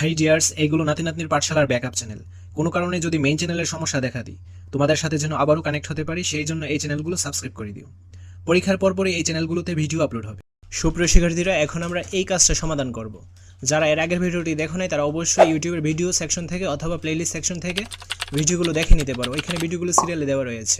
High dears এইগুলো নাতি নাতনির পাঠশালার ব্যাকআপ চ্যানেল। কোনো কারণে যদি মেইন চ্যানেলের সমস্যা দেখা দিই, তোমাদের সাথে যেন আবারও কানেক্ট হতে পারি, সেই জন্য এই চ্যানেলগুলো সাবস্ক্রাইব করে দিও। পরীক্ষার পরপরই এই চ্যানেলগুলোতে ভিডিও আপলোড হবে। সুপ্রিয় শিক্ষার্থীরা, এখন আমরা এই কাজটা সমাধান করব। যারা এর আগের ভিডিওটি দেখো নাই, তারা অবশ্যই ইউটিউবের ভিডিও সেকশন থেকে অথবা প্লেলিস্ট সেকশন থেকে ভিডিওগুলো দেখে নিতে পারো। এখানে ভিডিওগুলো সিরিয়ালে দেওয়া রয়েছে।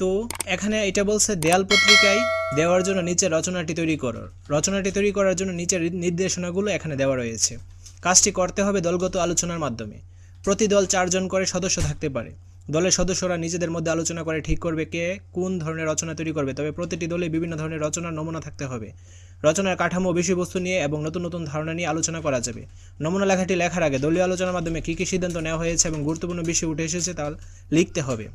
তো, এখানে এটা বলছে, দেয়াল পত্রিকায় দেওয়ার জন্য নিচে রচনাটি তৈরি করো। রচনাটি তৈরি করার জন্য নিচের নির্দেশনাগুলো এখানে দেওয়া রয়েছে। কাজটি করতে হবে দলগত আলোচনার মাধ্যমে। প্রতি দল চারজন করে সদস্য থাকতে পারে। দলের সদস্যরা নিজেদের মধ্যে আলোচনা করে ঠিক করবে কে কোন ধরনের রচনা তৈরি করবে। তবে প্রতিটি দলে বিভিন্ন ধরনের রচনার নমুনা থাকতে হবে। রচনার কাঠামো, বিষয়বস্তু নিয়ে এবং নতুন নতুন ধারণা নিয়ে আলোচনা করা যাবে। নমুনা লেখাটি লেখার আগে দলীয় আলোচনার মাধ্যমে কী কী সিদ্ধান্ত নেওয়া হয়েছে এবং গুরুত্বপূর্ণ বিষয় উঠে এসেছে তা লিখতে হবে।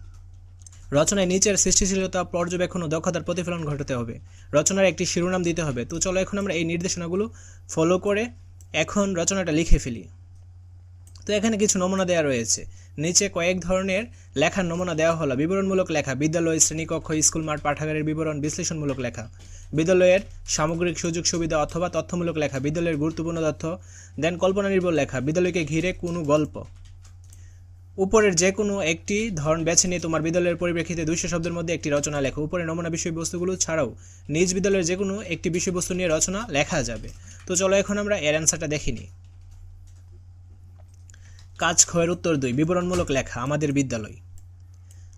রচনায় নিচের সৃষ্টিশীলতা, পর্যবেক্ষণ ও দক্ষতার প্রতিফলন ঘটাতে হবে। রচনার একটি শিরোনাম দিতে হবে। তো চলো এখন আমরা এই নির্দেশনাগুলো ফলো করে এখন রচনাটা লিখে ফেলি। তো এখানে কিছু নমুনা দেওয়া রয়েছে। নিচে কয়েক ধরনের লেখার নমুনা দেওয়া হলো। বিবরণমূলক লেখা বিদ্যালয় শ্রেণীকক্ষ স্কুল মাঠ পাঠাগারের বিবরণ, বিশ্লেষণমূলক লেখা, বিদ্যালয়ের সামগ্রিক সুযোগ সুবিধা অথবা তথ্যমূলক লেখা, বিদ্যালয়ের গুরুত্বপূর্ণ তথ্য, দেন কল্পনা নির্ভর লেখা, বিদ্যালয়কে ঘিরে কোনো গল্প। উপরের যে কোনো একটি ধরন বেছে নিয়ে তোমার বিদ্যালয়ের পরিপ্রেক্ষিতে দুইশো শব্দের মধ্যে একটি রচনা লেখো। উপরে নমুনা বিষয়বস্তুগুলো ছাড়াও নিজ বিদ্যালয়ের যে কোনো একটি বিষয়বস্তু নিয়ে রচনা লেখা যাবে। তো চলো এখন আমরা এর অ্যান্সারটা দেখে নিই। কাজ ক্ষয়ের উত্তর দুই, বিবরণমূলক লেখা, আমাদের বিদ্যালয়।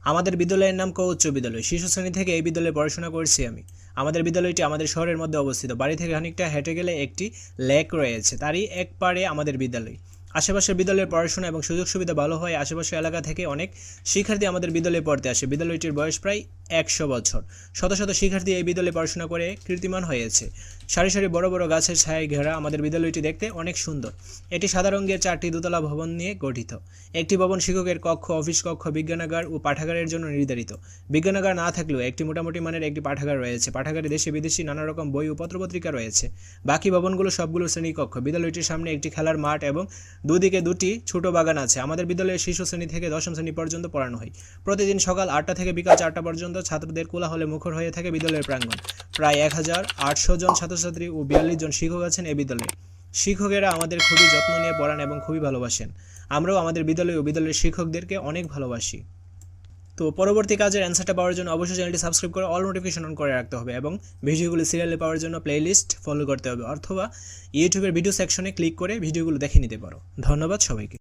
আমাদের বিদ্যালয়ের নাম ক উচ্চ বিদ্যালয়? শিশু শ্রেণি থেকে এই বিদ্যালয়ে পড়াশোনা করছি আমি। আমাদের বিদ্যালয়টি আমাদের শহরের মধ্যে অবস্থিত। বাড়ি থেকে খানিকটা হেঁটে গেলে একটি লেক রয়েছে। তারই এক পারে আমাদের বিদ্যালয়। আশেপাশের বিদ্যালয়ের পড়াশোনা এবং সুযোগ সুবিধা ভালো হয় আশেপাশের এলাকা থেকে অনেক শিক্ষার্থী আমাদের বিদ্যালয়ে পড়তে আসে। বিদ্যালয়টির বয়স প্রায় একশো বছর। শত শত শিক্ষার্থী এই বিদ্যালয়ে পড়াশোনা করে কীর্তিমান হয়েছে। সারি সারি বড় বড় গাছের ছায় ঘেরা আমাদের বিদ্যালয়টি দেখতে অনেক সুন্দর। এটি সাদা রঙের চারটি দোতলা ভবন নিয়ে গঠিত। একটি ভবন শিক্ষকের কক্ষ, অফিস কক্ষ, বিজ্ঞানাগার ও পাঠাগারের জন্য নির্ধারিত। বিজ্ঞানাগার না থাকলেও একটি মোটামুটি মানের একটি পাঠাগার রয়েছে। পাঠাগারে দেশে বিদেশি নানা রকম বই ও পত্রপত্রিকা রয়েছে। বাকি ভবনগুলো সবগুলো শ্রেণীকক্ষ। বিদ্যালয়টির সামনে একটি খেলার মাঠ এবং দুদিকে দুটি ছোট বাগান আছে। আমাদের বিদ্যালয়ে শিশু শ্রেণি থেকে দশম শ্রেণি পর্যন্ত পড়ানো হয়। প্রতিদিন সকাল আটটা থেকে বিকাল চারটা পর্যন্ত ছাত্রদের কোলাহলে মুখর হয়ে থাকে বিদ্যালয়ের প্রাঙ্গণ। প্রায় এক হাজার আটশো জন ছাত্রছাত্রী ও বিয়াল্লিশ জন শিক্ষক আছেন এই বিদ্যালয়ে। শিক্ষকেরা আমাদের খুবই যত্ন নিয়ে পড়ান এবং খুবই ভালোবাসেন। আমরাও আমাদের বিদ্যালয় ও বিদ্যালয়ের শিক্ষকদেরকে অনেক ভালোবাসি। তো পরবর্তী কাজের অ্যান্সারটা পাওয়ার জন্য অবশ্যই চ্যানেলটি সাবস্ক্রাইব করে অল নোটিফিকেশন অন করে রাখতে হবে এবং ভিডিওগুলো সিরিয়ালে পাওয়ার জন্য প্লেলিস্ট ফলো করতে হবে অথবা ইউটিউবের ভিডিও সেকশনে ক্লিক করে ভিডিওগুলো দেখে নিতে পারো। ধন্যবাদ সবাইকে।